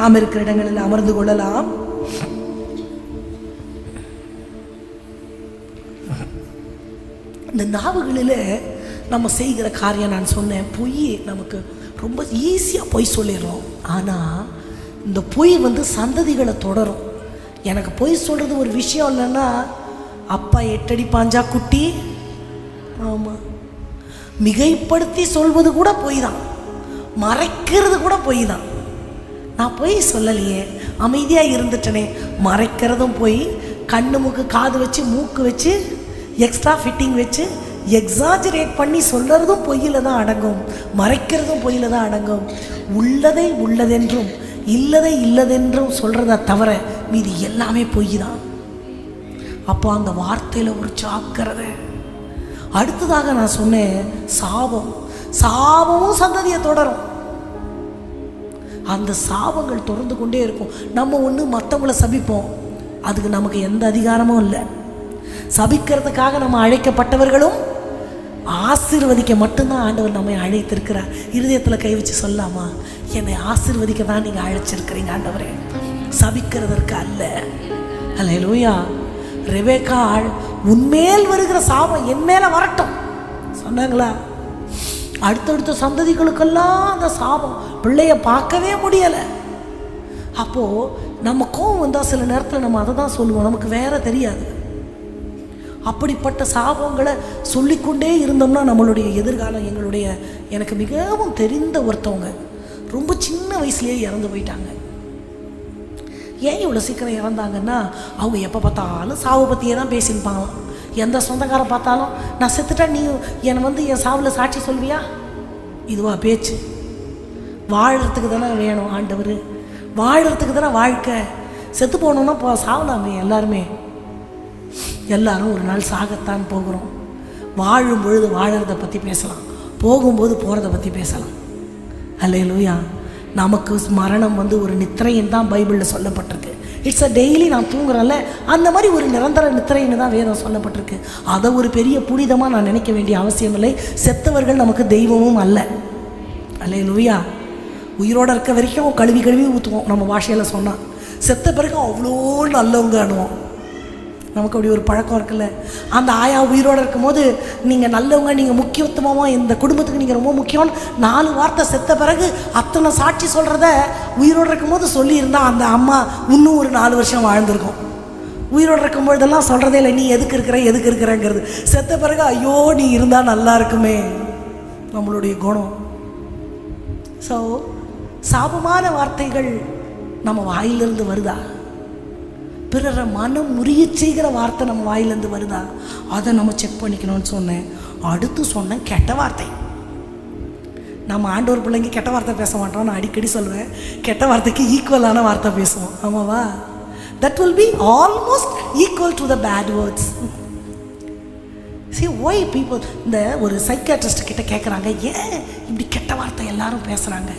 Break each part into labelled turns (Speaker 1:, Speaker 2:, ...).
Speaker 1: நாம் இருக்கிற இடங்களில் அமர்ந்து கொள்ளலாம். இந்த நாவுகளில் நம்ம செய்கிற காரியம் நான் சொன்னேன். பொய் நமக்கு ரொம்ப ஈஸியாக பொய் சொல்லிடுறோம். ஆனால் இந்த பொய் வந்து சந்ததிகளை தொடரும். எனக்கு பொய் சொல்கிறது ஒரு விஷயம் இல்லைன்னா அப்பா எட்டடி பாஞ்சா குட்டி. ஆமாம் மிகைப்படுத்தி சொல்வது கூட பொய் தான். மறைக்கிறது கூட பொய் தான். நான் போய் சொல்லலையே. அமைதியாக இருந்துட்டனே. மறைக்கிறதும் போய். கண்ணு மூக்கு காது வச்சு மூக்கு வச்சு எக்ஸ்ட்ரா ஃபிட்டிங் வச்சு எக்ஸாஜரேட் பண்ணி சொல்கிறதும் பொய்யில் தான் அடங்கும். மறைக்கிறதும் பொய்யில் தான் அடங்கும். உள்ளதை உள்ளதென்றும் இல்லதை இல்லதென்றும் சொல்கிறத தவிர மீதி எல்லாமே பொய் தான். அப்போ அந்த வார்த்தையில் ஒரு ஜாக்கிரதை. அடுத்ததாக நான் சொன்னேன் சாபம். சாபமும் சந்ததியை தொடரும். அந்த சாபங்கள் தொடர்ந்து கொண்டே இருக்கும். நம்ம ஒன்று மற்றவங்கள சபிப்போம். அதுக்கு நமக்கு எந்த அதிகாரமும் இல்லை. சபிக்கிறதுக்காக நம்ம அழைக்கப்பட்டவர்களும் ஆசீர்வதிக்க மட்டும்தான் ஆண்டவர் நம்மை அழைத்திருக்கிறார். இருதயத்தில் கை வச்சு சொல்லாமா? என்னை ஆசீர்வதிக்க தான் நீங்கள் அழைச்சிருக்கிறீங்க ஆண்டவரே. சபிக்கிறதற்கு அல்ல. அல்ல லூயா ரெபேக்காள் உன்மேல் வருகிற சாபம் என் மேலே வரட்டும். சொன்னாங்களா? அடுத்தடுத்த சந்ததிகளுக்கெல்லாம் அந்த சாபம் பிள்ளைய பார்க்கவே முடியலை. அப்போது நம்ம கோவம் வந்தால் சில நேரத்தில் நம்ம அதை தான் சொல்லுவோம். நமக்கு வேற தெரியாது. அப்படிப்பட்ட சாபங்களை சொல்லிக்கொண்டே இருந்தோம்னா நம்மளுடைய எதிர்காலம் எங்களுடைய எனக்கு மிகவும் தெரிந்த ஒருத்தவங்க ரொம்ப சின்ன வயசுலேயே இறந்து போயிட்டாங்க. ஏன் இவ்வளோ சீக்கிரம் இறந்தாங்கன்னா அவங்க எப்போ பார்த்தாலும் சாவை பற்றியே தான் பேசியிருப்பாங்களாம். எந்த சொந்தக்காரன் பார்த்தாலும் நான் செத்துட்டா நீ என்னை வந்து என் சாவில் சாட்சி சொல்வியா இதுவா பேச்சு. வாழறதுக்கு தானே வேணும் ஆண்டவர். வாழறதுக்கு தானே வாழ்க்கை. செத்து போகணுன்னா போ சாவலாமே எல்லாருமே. எல்லாரும் ஒரு நாள் சாகத்தான் போகிறோம். வாழும் பொழுது வாழறதை பற்றி பேசலாம். போகும்போது போகிறத பற்றி பேசலாம். அல்லையிலூயா நமக்கு மரணம் வந்து ஒரு நித்திரைன்னு தான் பைபிளில் சொல்லப்பட்டிருக்கு. இட்ஸ் அ டெய்லி நான் தூங்குறேன்ல அந்த மாதிரி ஒரு நிரந்தர நித்திரைன்னு தான் வேதம் சொல்லப்பட்டிருக்கு. அதை ஒரு பெரிய புனிதமாக நான் நினைக்க வேண்டிய அவசியம் இல்லை செத்தவர்கள் நமக்கு தெய்வமும் அல்ல. அல்ல லூயா உயிரோடு இருக்க வரைக்கும் கழுவி கழுவி ஊற்றுவோம் நம்ம பாஷையில் சொன்னால் செத்த பிறகு அவ்வளோ நல்லவங்க அணுவோம் நமக்கு அப்படி ஒரு பழக்கம் இருக்குல்ல? அந்த ஆயா உயிரோடு இருக்கும்போது நீங்கள் நல்லவங்க நீங்கள் முக்கியத்துவமாக இந்த குடும்பத்துக்கு நீங்கள் ரொம்ப முக்கியம்னு நாலு வார்த்தை செத்த பிறகு அத்தனை சாட்சி சொல்கிறத உயிரோடு இருக்கும்போது சொல்லியிருந்தா அந்த அம்மா இன்னும் ஒரு நாலு வருஷம் வாழ்ந்திருக்கும். உயிரோடு இருக்கும்பொழுதெல்லாம் சொல்கிறதே இல்லை நீ எதுக்கு இருக்கிற எதுக்கு இருக்கிறங்கிறது? செத்த பிறகு ஐயோ நீ இருந்தால் நல்லா இருக்குமே. நம்மளுடைய குணம். ஸோ சாபமான வார்த்தைகள் நம்ம வாயிலிருந்து வருதா? பிறரை மனம் முறிய செய்கிற வார்த்தை நம்ம வாயிலேருந்து வருதா? அதை நம்ம செக் பண்ணிக்கணும்னு சொன்னேன். அடுத்து சொன்னேன் கெட்ட வார்த்தை. நம்ம ஆண்டோர் பிள்ளைங்க கெட்ட வார்த்தை பேச மாட்டோம். நான் அடிக்கடி சொல்லுவேன் கெட்ட வார்த்தைக்கு ஈக்குவலான வார்த்தை பேசுவோம். ஆமாவா? That will be almost equal to the bad words see why people இந்த ஒரு சைக்காட்ரிஸ்ட் கிட்ட கேட்குறாங்க ஏன் இப்படி கெட்ட வார்த்தை எல்லாரும் பேசுகிறாங்க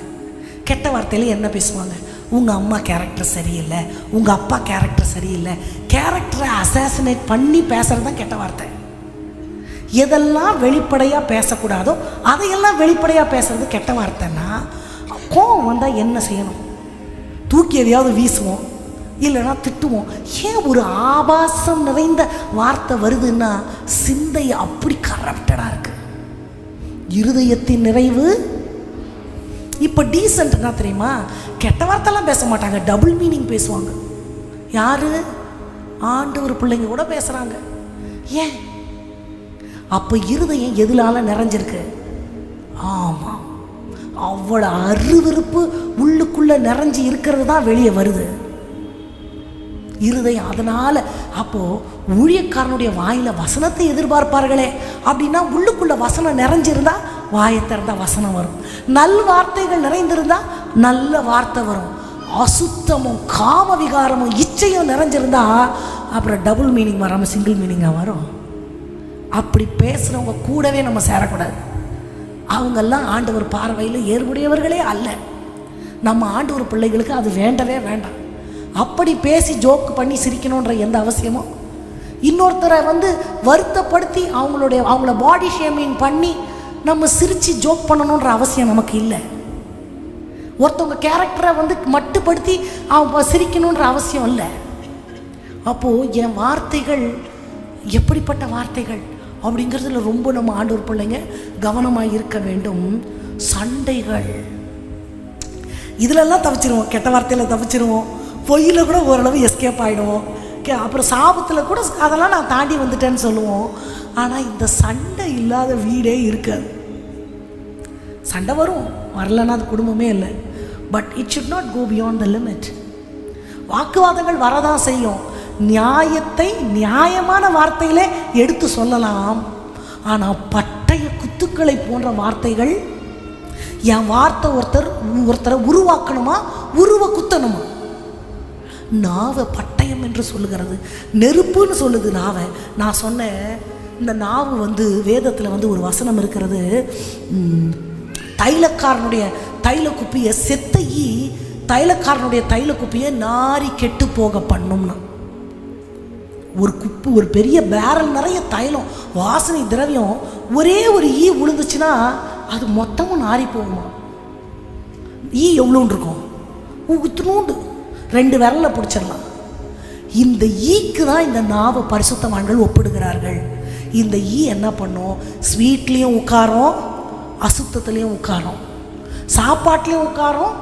Speaker 1: கெட்ட வார்த்தையில் என்ன பேசுவாங்க? உங்கள் அம்மா கேரக்டர் சரியில்லை. உங்கள் அப்பா கேரக்டர் சரியில்லை. கேரக்டரை அசாசினேட் பண்ணி பேசுகிறது தான் கெட்ட வார்த்தை. எதெல்லாம் வெளிப்படையாக பேசக்கூடாதோ அதையெல்லாம் வெளிப்படையாக பேசுறது கெட்ட வார்த்தைன்னா கோவம் வந்தால் என்ன செய்யணும்? தூக்கி எதையாவது வீசுவோம் இல்லைன்னா திட்டுவோம். ஏன் ஒரு ஆபாசம் நிறைந்த வார்த்தை வருதுன்னா சிந்தை அப்படி கரப்டடாக இருக்குது இருதயத்தின் நிறைவு இப்போ டீசென்ட்னா தெரியுமா? கெட்ட வார்த்தைலாம் பேச மாட்டாங்க. டபுள் மீனிங் பேசுவாங்க. யார்? ஆண்டு ஒரு பிள்ளைங்க கூட பேசுகிறாங்க ஏன்? அப்போ இருதயம் எதிலால நிறைஞ்சிருக்கு? ஆமாம் அவ்வளோ அருவிருப்பு உள்ளுக்குள்ளே நிறைஞ்சு இருக்கிறது தான் வெளியே வருது. இருதயம். அதனால் அப்போது ஊழியக்காரனுடைய வாயில் வசனத்தை எதிர்பார்ப்பார்களே அப்படின்னா உள்ளுக்குள்ள வசனம் நிறைஞ்சிருந்தா வாயை திறந்தா வசனம் வரும். நல் வார்த்தைகள் நிறைந்திருந்தா நல்ல வார்த்தை வரும். அசுத்தமும் காம விகாரமும் இச்சையும் நிறைஞ்சிருந்தா அப்புறம் டபுள் மீனிங் வராமல் சிங்கிள் மீனிங்காக வரும். அப்படி பேசுகிறவங்க கூடவே நம்ம சேரக்கூடாது. அவங்கெல்லாம் ஆண்டவர் பார்வையில் ஏற்புடையவர்களே அல்ல. நம்ம ஆண்டவர் பிள்ளைகளுக்கு அது வேண்டவே வேண்டாம். அப்படி பேசி ஜோக்கு பண்ணி சிரிக்கணுன்ற எந்த அவசியமும் இன்னொருத்தரை வந்து வருத்தப்படுத்தி அவங்களுடைய அவங்கள பாடி ஷேமிங் பண்ணி நம்ம சிரித்து ஜோக் பண்ணணுன்ற அவசியம் நமக்கு இல்லை. ஒருத்தவங்க கேரக்டரை வந்து மட்டுப்படுத்தி அவன் சிரிக்கணுன்ற அவசியம் இல்லை. அப்போது என் வார்த்தைகள் எப்படிப்பட்ட வார்த்தைகள் அப்படிங்கிறதுல ரொம்ப நம்ம ஆண்டூர் பிள்ளைங்க கவனமாக இருக்க வேண்டும். சண்டைகள். இதிலெல்லாம் தவிச்சிருவோம். கெட்ட வார்த்தையில் தவிச்சிருவோம். பொய்யில் கூட ஓரளவு எஸ்கேப் ஆகிடுவோம் அப்புறம் சாபத்தில் கூட அதெல்லாம் நான் தாண்டி வந்துட்டேன்னு சொல்லுவோம். ஆனால் இந்த சண்டை இல்லாத வீடே இருக்காது. சண்டை வரும் வரலன்னா அது குடும்பமே இல்லை. But it should not go beyond the limit வாக்குவாதங்கள் வரதான் செய்யும். நியாயத்தை நியாயமான வார்த்தையிலே எடுத்து சொல்லலாம். ஆனால் பட்டய குத்துக்களை போன்ற வார்த்தைகள் என் வார்த்தை ஒருத்தர் ஒருத்தரை உருவாக்கணுமா? உருவ குத்தணுமா? நாவை பட்டயம் என்று சொல்லுகிறது. நெருப்புன்னு சொல்லுது நாவை. நான் சொன்னேன் இந்த நாவு வந்து வேதத்தில் வந்து ஒரு வசனம் இருக்கிறது. தைலக்காரனுடைய தைல குப்பியை செத்தையி ஈ தைலக்காரனுடைய தைல குப்பியை நாரி கெட்டு போக பண்ணும்னா. ஒரு குப்பு ஒரு பெரிய பேரல் நிறைய தைலம் வாசனை திரவியம் ஒரே ஒரு ஈ விழுந்துச்சுன்னா அது மொத்தமும் நாரி போகுமா? ஈ எவ்வளோன்னு இருக்கும்? உகுத்துனூண்டு ரெண்டு விரல்ல பிடிச்சிடலாம். இந்த ஈக்கு தான் இந்த நாவை பரிசுத்தவான்கள் ஒப்பிடுகிறார்கள். இந்த ஈ என்ன பண்ணும்? ஸ்வீட்லேயும் உட்காரும் அசுத்தத்துலேயும் உட்காரும். சாப்பாட்லேயும் உட்காரும்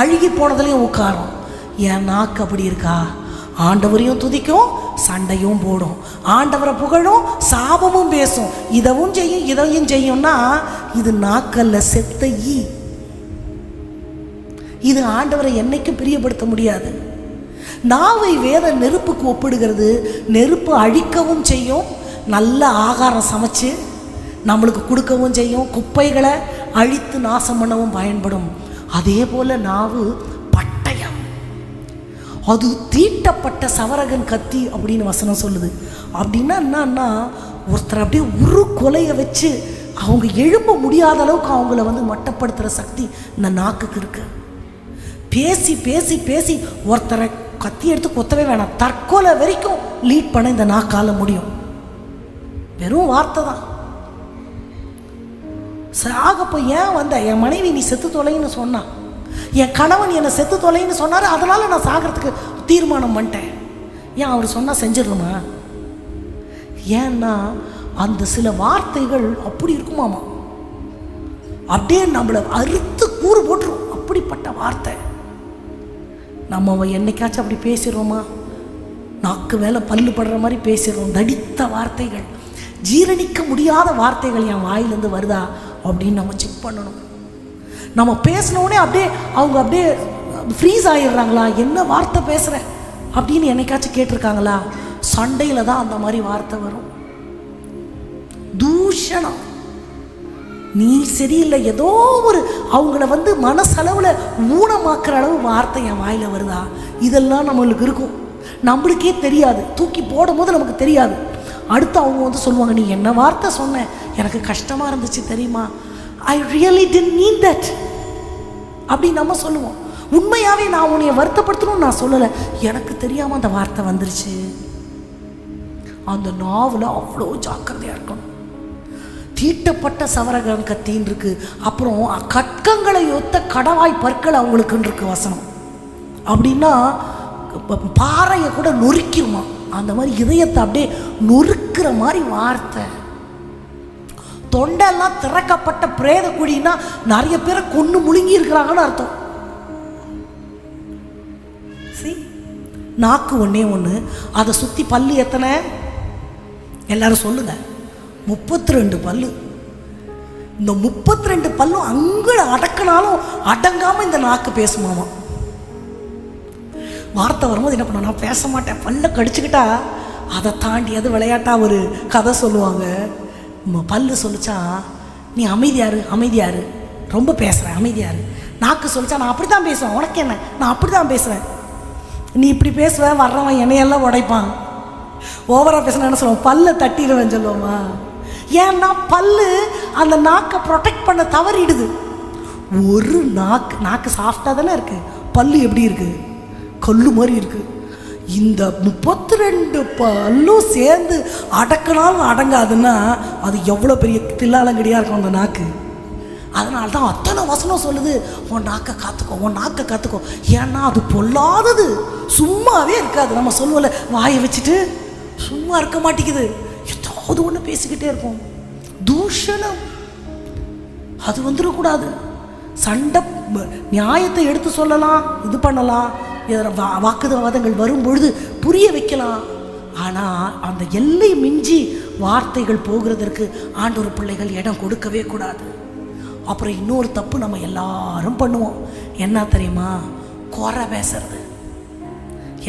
Speaker 1: அழுகி போனதுலேயும் உட்காரும். என் நாக்கு அப்படி இருக்கா? ஆண்டவரையும் துதிக்கும் சண்டையும் போடும். ஆண்டவரை புகழும் சாபமும் பேசும். இதவும் செய்யும் இதையும் செய்யும்னா இது நாக்கல்ல செத்த ஈ. இது ஆண்டவரை என்னைக்கும் பிரியப்படுத்த முடியாது. நாவை வேத நெருப்புக்கு ஒப்பிடுகிறது நெருப்பு அழிக்கவும் செய்யும் நல்ல ஆகாரம் சமைச்சு நம்மளுக்கு கொடுக்கவும் செய்யும் குப்பைகளை அழித்து நாசம் பண்ணவும் பயன்படும். அதே போல நாவு பட்டயம். அது தீட்டப்பட்ட சவரகன் கத்தி அப்படின்னு வசனம் சொல்லுது. அப்படின்னா என்னன்னா ஒருத்தர் அப்படியே உரு கொலையை வச்சு அவங்க எழும்ப முடியாத அளவுக்கு அவங்கள வந்து மட்டப்படுத்துகிற சக்தி இந்த நாக்குக்கு இருக்குது பேசி பேசி பேசி ஒருத்தரை கத்தி எடுத்து கொத்தவே வேணாம். தற்கொலை வரைக்கும் லீட் பண்ண இந்த நாக்கால முடியும். வெறும் வார்த்தை தான். சாகப்போ ஏன் வந்த? என் மனைவி நீ செத்து தொலைன்னு சொன்னான் என் கணவன் என்னை செத்து தொலைன்னு சொன்னார். அதனால நான் சாகிறதுக்கு தீர்மானம் பண்ணிட்டேன். ஏன் அவர் சொன்னால் செஞ்சிடணுமா? ஏன்னா அந்த சில வார்த்தைகள் அப்படி இருக்குமாமா? அப்படியே நம்மளை அறுத்து கூறு போட்டுரும். அப்படிப்பட்ட வார்த்தை. நம்ம என்னைக்காச்சும் அப்படி பேசிடுறோமா? நாக்கு மேலே பல்லு படுற மாதிரி பேசிடுறோம். தடித்த வார்த்தைகள். ஜீரணிக்க முடியாத வார்த்தைகள் என் வாயிலேருந்து வருதா? அப்படின்னு நம்ம செக் பண்ணணும். நம்ம பேசினோடனே அப்படியே அவங்க அப்படியே ஃப்ரீஸ் ஆயிடுறாங்களா? என்ன வார்த்தை பேசுகிற அப்படின்னு என்னைக்காச்சும் கேட்டிருக்காங்களா? சண்டையில் தான் அந்த மாதிரி வார்த்தை வரும். தூஷணம். நீ சரியில்லை ஏதோ ஒரு அவங்கள வந்து மனசளவில் ஊனமாக்குற அளவு வார்த்தை என் வாயில் வருதா? இதெல்லாம் நம்மளுக்கு இருக்கும். நம்மளுக்கே தெரியாது. தூக்கி போடும்போது நமக்கு தெரியாது. அடுத்து அவங்க வந்து சொல்லுவாங்க நீ என்ன வார்த்தை சொன்ன? எனக்கு கஷ்டமாக இருந்துச்சு தெரியுமா? I really didn't mean that அப்படி நம்ம சொல்லுவோம். உண்மையாகவே நான் உன்னைய வருத்தப்படுத்தணும்னு நான் சொல்லலை. எனக்கு தெரியாமல் அந்த வார்த்தை வந்துருச்சு. அந்த நாவில் அவ்வளோ ஜாக்கிரதையாக இருக்கணும். தீட்டப்பட்ட சவரகன் கத்தின்னு இருக்கு. அப்புறம் கட்கங்களை ஒத்த கடவாய் பற்கள் அவங்களுக்குன்னு இருக்கு வசனம். அப்படின்னா ப- பாறையை கூட நொறுக்கிருமா? அந்த மாதிரி இதயத்தை அப்படியே நொறுக்கிற மாதிரி வார்த்தை. தொண்டெல்லாம் திறக்கப்பட்ட பிரேத குழின்னா நிறைய பேரை கொண்டு முழுங்கி இருக்கிறாங்கன்னு அர்த்தம். சரி நாக்கு ஒன்னே ஒன்று அதை சுற்றி பல்லு எத்தனை? எல்லாரும் சொல்லுங்கள் முப்பத்தி ரெண்டு பல்லு. இந்த முப்பத்தி ரெண்டு பல்லும் அங்கே அடக்கினாலும் அடங்காமல் இந்த நாக்கு பேசுமாமா. வார்த்தை வரும்போது என்ன பண்ண நான் பேச மாட்டேன் பல்ல கடிச்சுக்கிட்டா அதை தாண்டி அது விளையாட்டாக ஒரு கதை சொல்லுவாங்க. பல்லு சொல்லிச்சா நீ அமைதியாரு அமைதியாரு ரொம்ப பேசுகிறேன் அமைதியாரு. நாக்கு சொல்லிச்சா நான் அப்படி தான் பேசுவேன் உனக்கு என்ன? நான் அப்படி தான் பேசுவேன். நீ இப்படி பேசுவ வர்றவன் என்னையெல்லாம் உடைப்பான். ஓவராக பேசுனா என்ன சொல்லுவோம் பல்ல தட்டிடுவேன் சொல்லுவோமா. ஏன்னா பல்லு அந்த நாக்கை ப்ரொடெக்ட் பண்ண தவறிடுது. ஒரு நாக்கு நாக்கு சாஃப்டாக தானே இருக்கு. பல்லு எப்படி இருக்கு? கல் மாதிரி இருக்கு. இந்த முப்பத்தி ரெண்டு பல்லும் சேர்ந்து அடக்கினாலும் அடங்காதுன்னா அது எவ்வளோ பெரிய தில்லாலங்கடியாக இருக்கும் அந்த நாக்கு. அதனால தான் அத்தனை வசனம் சொல்லுது உன் நாக்கை காத்துக்கோ உன் நாக்கை காத்துக்கோ. ஏன்னா அது பொல்லாதது. சும்மாவே இருக்காது. நம்ம சொல்லுவோம்ல வாயை வச்சுட்டு சும்மா இருக்க மாட்டேங்குது. ஏதாவது ஒன்று பேசிக்கிட்டே இருக்கும் தூஷணம். அது வந்துடக்கூடாது. சண்டை நியாயத்தை எடுத்து சொல்லலாம் இது பண்ணலாம் இதில் வா வாக்குவாதங்கள் வரும் பொழுது புரிய வைக்கலாம். ஆனால் அந்த எல்லை மிஞ்சி வார்த்தைகள் போகிறதற்கு ஆண்டவர் பிள்ளைகள் இடம் கொடுக்கவே கூடாது. அப்புறம் இன்னொரு தப்பு நம்ம எல்லாரும் பண்ணுவோம். என்ன தெரியுமா? குறை பேசுறது.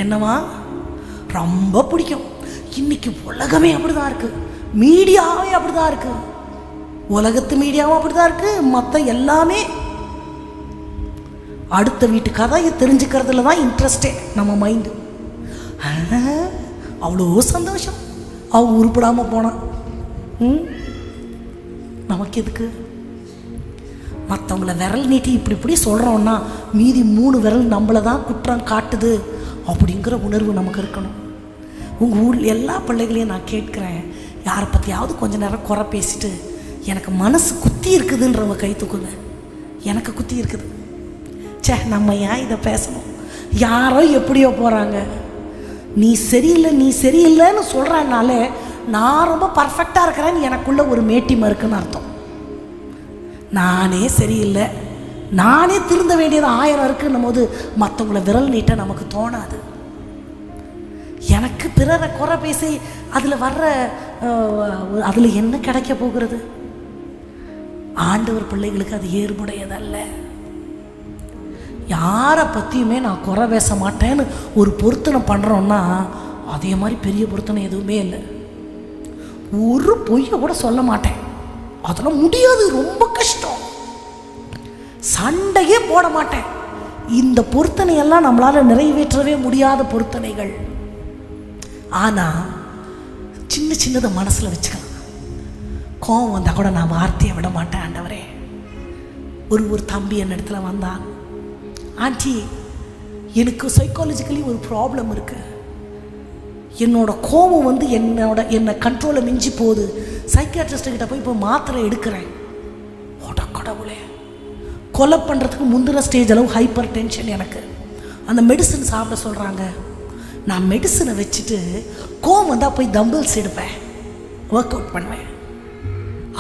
Speaker 1: என்னவா? ரொம்ப பிடிக்கும். இன்னைக்கு உலகமே அப்படிதான் இருக்குது மீடியாவே அப்படிதான் இருக்கு. உலகத்து மீடியாவும் அப்படிதான் இருக்கு. மற்ற எல்லாமே அடுத்த வீட்டு கதையை தெரிஞ்சுக்கிறதுல தான் இன்ட்ரெஸ்டே நம்ம மைண்டு அவ்வளோ சந்தோஷம். அவன் உருப்பிடாமல் போனான் நமக்கு எதுக்கு? மற்றவங்கள விரல் நீட்டி இப்படி இப்படி சொல்கிறோன்னா மீதி மூணு விரல் நம்மளை தான் குற்றம் காட்டுது அப்படிங்கிற உணர்வு நமக்கு இருக்கணும். உங்கள் ஊரில் எல்லா பிள்ளைகளையும் நான் கேட்குறேன். யாரை பற்றியாவது கொஞ்ச நேரம் குறை பேசிட்டு எனக்கு மனசு குத்தி இருக்குதுன்றவங்க கை தூக்குங்க. எனக்கு குத்தி இருக்குது. ச்சே நம்ம ஏன் இதை பேசணும்? யாரோ எப்படியோ போகிறாங்க நீ சரியில்லை நீ சரியில்லைன்னு சொல்கிறனாலே நான் ரொம்ப பர்ஃபெக்டாக இருக்கிறேன்னு எனக்குள்ளே ஒரு மேட்டிமை இருக்குன்னு அர்த்தம். நானே சரியில்லை. நானே திருந்த வேண்டியது ஆயிரம் இருக்குன்னும் போது மற்றவங்கள விரல் நீட்ட நமக்கு தோணாது. எனக்கு பிறரை குறை பேசி அதில் வர்ற அதில் என்ன கிடைக்க போகிறது? ஆண்டவர் பிள்ளைகளுக்கு அது ஏற்புடையதல்ல. யாரை பற்றியுமே நான் குறை பேச மாட்டேன்னு ஒரு பொருத்தனை பண்ணுறோன்னா அதே மாதிரி பெரிய பொருத்தனை எதுவுமே இல்லை. ஒரு பொய்யை கூட சொல்ல மாட்டேன். அதெல்லாம் முடியாது ரொம்ப கஷ்டம். சண்டையே போட மாட்டேன். இந்த பொருத்தனையெல்லாம் நம்மளால் நிறைவேற்றவே முடியாத பொருத்தனைகள். ஆனால் சின்ன சின்னதை மனசில் வச்சுக்கலாம். கோவம் வந்தால் கூட நான் வார்த்தையை விட மாட்டேன் ஆண்டவரே. ஒரு ஒரு தம்பி என் இடத்துல வந்தான். ஆண்டி எனக்கு சைக்காலஜிக்கலி ஒரு ப்ராப்ளம் இருக்குது என்னோட கோபம் வந்து என்னோட என்னை கண்ட்ரோலை மிஞ்சி போகுது. சைக்கியாட்ரிஸ்ட் கிட்ட போய் இப்போ மாத்திரை எடுக்கிறேன். ஓட கடவுளே. கொலை பண்ணுறதுக்கு முந்தின ஸ்டேஜ் அளவு ஹைப்பர் டென்ஷன் எனக்கு. அந்த மெடிசன் சாப்பிட சொல்கிறாங்க நான் மெடிசனை வச்சுட்டு கோம் வந்தால் போய் தம்பிள்ஸ் எடுப்பேன். ஒர்க் அவுட் பண்ணுவேன்.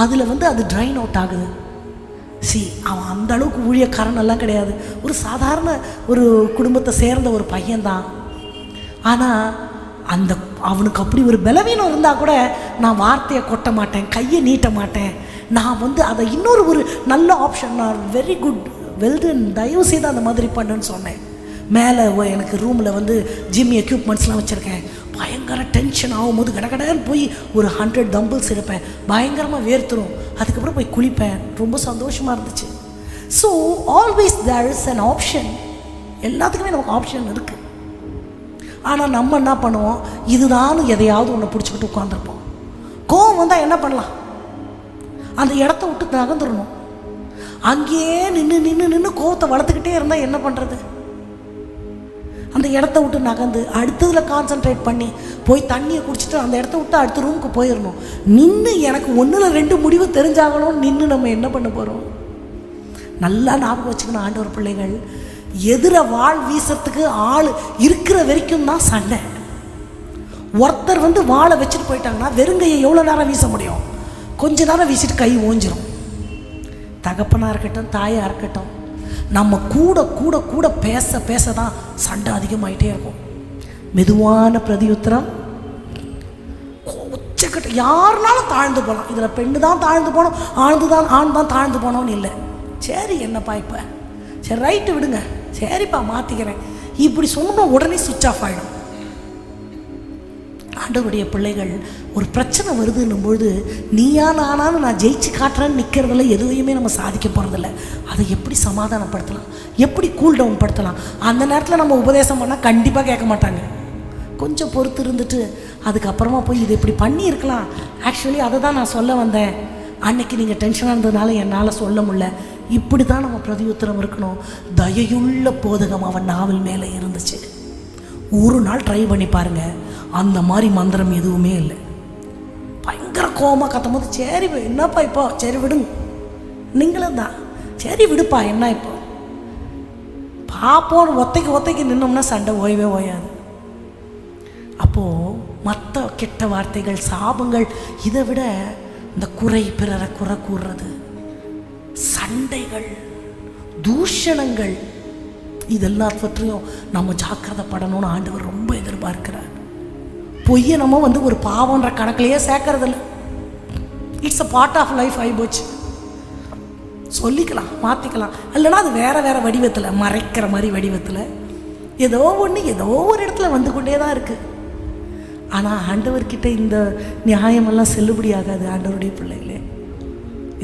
Speaker 1: அதில் வந்து அது ட்ரைன் அவுட் ஆகுது. சி அவன் அந்த அளவுக்கு ஊழியக்காரனெல்லாம் கிடையாது. ஒரு சாதாரண ஒரு குடும்பத்தை சேர்ந்த ஒரு பையன்தான். ஆனால் அந்த அவனுக்கு அப்படி ஒரு பலவீனம் இருந்தால் கூட நான் வார்த்தையை கொட்ட மாட்டேன் கையை நீட்ட மாட்டேன். நான் வந்து அதை இன்னொரு ஒரு நல்ல ஆப்ஷன் நான் வெரி குட் வெல்டன் தயவு செய்து அந்த மாதிரி பண்ணுன்னு சொன்னேன். மேலே எனக்கு ரூமில் வந்து ஜிம் எக்யூப்மெண்ட்ஸ்லாம் வச்சுருக்கேன். பயங்கர டென்ஷன் ஆகும்போது கடகடன்னு போய் ஒரு ஹண்ட்ரட் டம்பிள்ஸ் எடுப்பேன். பயங்கரமாக வேர்த்துரும். அதுக்கப்புறம் போய் குளிப்பேன். ரொம்ப சந்தோஷமாக இருந்துச்சு. So always there is an option எல்லாத்துக்குமே நமக்கு ஆப்ஷன் இருக்குது ஆனால் நம்ம என்ன பண்ணுவோம்? இதுதான் எதையாவது ஒன்று பிடிச்சிக்கிட்டு உட்காந்துருப்போம் கோவம் வந்தால் என்ன பண்ணலாம்? அந்த இடத்த விட்டு நகர்ந்துடணும். அங்கேயே நின்று நின்று நின்று கோவத்தை வளர்த்துக்கிட்டே இருந்தால் என்ன பண்ணுறது அந்த இடத்த விட்டு நகர்ந்து அடுத்ததில் கான்சென்ட்ரேட் பண்ணி போய் தண்ணியை குடிச்சிட்டு அந்த இடத்த விட்டு அடுத்த ரூமுக்கு போயிடணும் நின்று எனக்கு ஒன்றில் ரெண்டு முடிவு தெரிஞ்சாகணும் நின்று நம்ம என்ன பண்ண போகிறோம் நல்லா ஞாபகம் வச்சுக்கணும் ஆண்டவர் பிள்ளைகள். எதிர வாழ் வீசுறதுக்கு ஆள் இருக்கிற வரைக்கும் தான் சண்டை. ஒருத்தர் வந்து வாழை வச்சுட்டு போயிட்டாங்கன்னா வெறுங்கையை எவ்வளோ நேரம் வீச முடியும்? கொஞ்ச நேரம் வீசிட்டு கை ஓஞ்சிரும். தகப்பனாக இருக்கட்டும் தாயாக இருக்கட்டும் நம்ம கூட கூட கூட பேச பேச தான் சண்டை அதிகமாகிட்டே இருக்கும். மெதுவான பிரதியுத்தரம். உச்சக்கட்ட யாருனாலும் தாழ்ந்து போகலாம் இதில் பெண்ணு தான் தாழ்ந்து போனோம் ஆழ்ந்து தான் ஆண் தான் தாழ்ந்து போனோம்னு இல்லை. சரி என்னப்பா இப்போ? சரி ரைட்டு விடுங்க. சரிப்பா மாற்றிக்கிறேன் இப்படி சொன்னோம் உடனே சுவிட்ச் ஆஃப் ஆகிடும் ஆண்டவருடைய பிள்ளைகள் ஒரு பிரச்சனை வருதுன்னும் பொழுது நீயா நானான்னு நான் ஜெயிச்சு காட்டுறேன்னு நிற்கிறதுல எதுவுமே நம்ம சாதிக்க போகிறதில்ல அதை எப்படி சமாதானப்படுத்தலாம்? எப்படி கூல் டவுன் படுத்தலாம்? அந்த நேரத்தில் நம்ம உபதேசம் பண்ணால் கண்டிப்பாக கேட்க மாட்டாங்க. கொஞ்சம் பொறுத்து இருந்துட்டு அதுக்கப்புறமா போய் இது இப்படி பண்ணியிருக்கலாம். ஆக்சுவலி அதை தான் நான் சொல்ல வந்தேன். அன்னைக்கு நீங்கள் டென்ஷனாக இருந்ததுனால என்னால் சொல்ல முடியல. இப்படி தான் நம்ம பிரதியுத்தரம் இருக்கணும். தயையுள்ள போதகம் அவன் நாவல் மேலே இருந்துச்சு. ஒரு நாள் ட்ரை பண்ணி பாருங்கள் அந்த மாதிரி மந்திரம் எதுவுமே இல்லை. பயங்கர கோவமாக கத்தும் போது சரி என்னப்பா இப்போ? சரி விடுங்க. நீங்களும் தான். சரி விடுப்பா என்ன இப்போ? பாப்போன்னு ஒத்தைக்கு ஒத்தைக்கு நின்னோம்னா சண்டை ஓய்வே ஓயாது. அப்போது மற்ற கெட்ட வார்த்தைகள் சாபங்கள் இதை விட இந்த குறை பிறரை குறை கூறுறது சண்டைகள் தூஷணங்கள் இதெல்லாவற்றையும் நம்ம ஜாக்கிரதைப்படணும்னு ஆண்டவர் ரொம்ப எதிர்பார்க்கிறார். பொய்யை நம்ம வந்து ஒரு பாவன்ற கணக்கிலேயே சேர்க்கறதில்ல. It's a part of life ஆகிப்போச்சு சொல்லிக்கலாம் மாற்றிக்கலாம் இல்லைன்னா அது வேறு வேறு வடிவத்தில் மறைக்கிற மாதிரி வடிவத்தில் ஏதோ ஒன்று ஏதோ ஒரு இடத்துல வந்து கொண்டே தான் இருக்குது ஆனால் ஆண்டவர்கிட்ட இந்த நியாயமெல்லாம் செல்லுபடி ஆகாது ஆண்டவருடைய பிள்ளைகளே.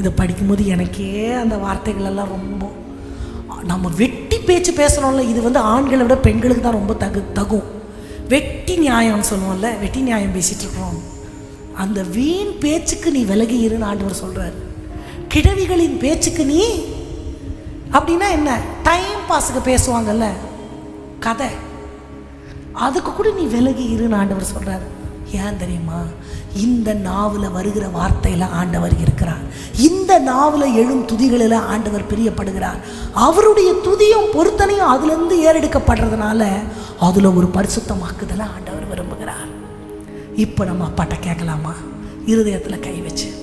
Speaker 1: இதை படிக்கும்போது எனக்கே அந்த வார்த்தைகளெல்லாம் ரொம்ப நம்ம வெட்டி பேச்சு பேசுகிறோம்ல இது வந்து ஆண்களை விட பெண்களுக்கு தான் ரொம்ப தகு தகும். வெட்டி நியாயம்னு சொல்லுவோம்ல வெட்டி நியாயம் பேசிகிட்டு இருக்கிறோம். அந்த வீண் பேச்சுக்கு நீ விலகி இருன்னு ஆண்டவர் சொல்கிறார் கிழவிகளின் பேச்சுக்கு நீ அப்படின்னா என்ன? டைம் பாஸுக்கு பேசுவாங்கல்ல கதை. அதுக்கு கூட நீ விலகி இருன்னு ஆண்டவர் சொல்றாரு. ஏன் தெரியுமா? இந்த நாவில் வருகிற வார்த்தையில் ஆண்டவர் இருக்கிறார். இந்த நாவில் எழும் துதிகளில் ஆண்டவர் பிரியப்படுகிறார். அவருடைய துதியும் பொருத்தனையும் அதுலேருந்து ஏறெடுக்கப்படுறதுனால அதில் ஒரு பரிசுத்தமாக்குதலை ஆண்டவர் விரும்புகிறார். இப்போ நம்ம அப்பாட்ட கேட்கலாமா? இருதயத்தில் கை வச்சு.